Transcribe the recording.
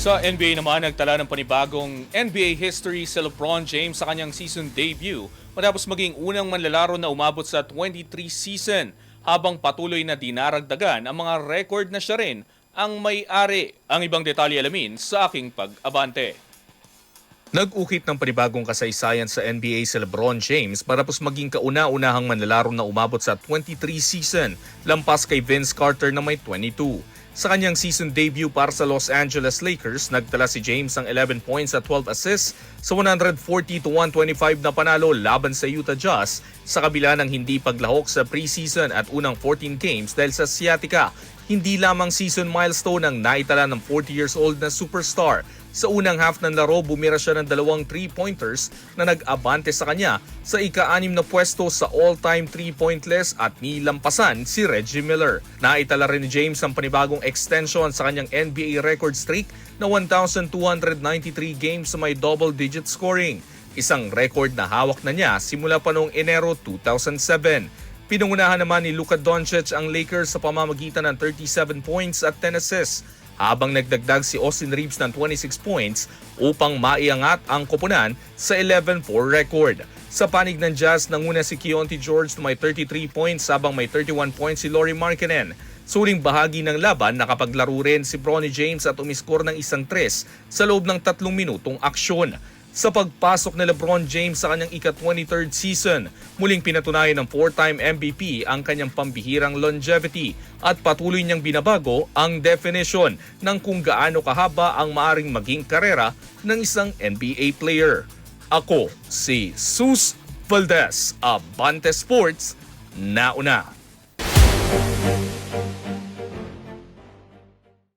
Sa NBA naman, nagtala ng panibagong NBA history si LeBron James sa kanyang season debut matapos maging unang manlalaro na umabot sa 23 season habang patuloy na dinaragdagan ang mga record na siya rin ang may-ari. Ang ibang detalye alamin sa aking pag-abante. Nag-ukit ng panibagong kasaysayan sa NBA si LeBron James matapos maging kauna-unahang manlalaro na umabot sa 23 season, lampas kay Vince Carter na may 22. Sa kanyang season debut para sa Los Angeles Lakers, nagtala si James ng 11 points at 12 assists sa 140 to 125 na panalo laban sa Utah Jazz sa kabila ng hindi paglahok sa preseason at unang 14 games dahil sa sciatica. Hindi lamang season milestone ang naitala ng 40 years old na superstar. Sa unang half ng laro, bumira siya ng dalawang three-pointers na nag-abante sa kanya sa ika-anim na pwesto sa all-time three-point list at nilampasan si Reggie Miller. Naitala rin ni James ang panibagong extension sa kanyang NBA record streak na 1,293 games sa may double-digit scoring. Isang record na hawak na niya simula pa noong Enero 2007. Pinungunahan naman ni Luka Doncic ang Lakers sa pamamagitan ng 37 points at 10 assists habang nagdagdag si Austin Reeves ng 26 points upang maiangat ang koponan sa 11-4 record. Sa panig ng Jazz, nanguna si Keontae George na may 33 points habang may 31 points si Laurie Markkinen. Suling bahagi ng laban, nakapaglaro rin si Bronny James at umiskor ng isang tres sa loob ng tatlong minutong aksyon. Sa pagpasok ni LeBron James sa kanyang ika-23rd season, muling pinatunayan ng four-time MVP ang kanyang pambihirang longevity at patuloy niyang binabago ang definition ng kung gaano kahaba ang maaring maging karera ng isang NBA player. Ako si Sus Valdez, Abante Sports, nauna.